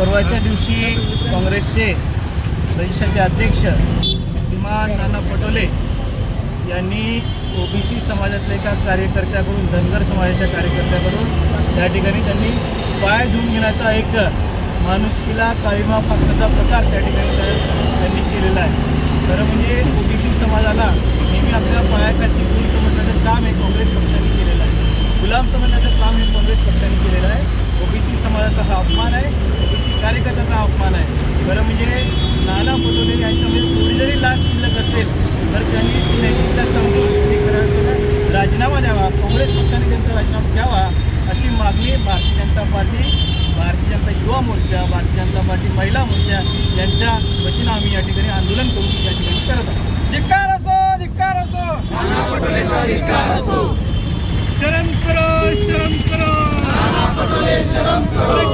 परवाच्या दिवशी काँग्रेसचे प्रदेशाचे अध्यक्ष श्रीमान नाना पटोले यांनी ओबीसी समाजातल्या एका कार्यकर्त्याकडून धनगर समाजाच्या कार्यकर्त्याकडून त्या ठिकाणी त्यांनी पाय धुवून घेण्याचा एक माणुसकीला काळीमा फासण्याचा प्रकार त्या ठिकाणी त्यांनी केलेला आहे. खरं म्हणजे ओबीसी समाजाला नेहमी आपल्या पायाखाची गुण समजण्याचं काम हे काँग्रेस पक्षाने केलेलं आहे. गुलाम समजण्याचं काम हे काँग्रेस पक्षाने केलेलं आहे ओबीसी समाजाचा हा अपमान आहे ओबीसी कार्यकर्त्याचा हा अपमान आहे. खरं म्हणजे नाना पटोले यांच्यामध्ये थोडी जरी लाच शिल्लक असेल तर त्यांनी ती नैतिकता समजून ते खरं राजीनामा द्यावा काँग्रेस पक्षाने त्यांचा राजीनामा द्यावा अशी मागणी भारतीय जनता पार्टी भारतीय जनता युवा मोर्चा भारतीय जनता पार्टी महिला मोर्चा यांच्या वतीनं आम्ही या ठिकाणी आंदोलन करून या ठिकाणी करत आहोत. धिक्कार असो धिक्कार असो. शरम करो शरम करो. शरम करो.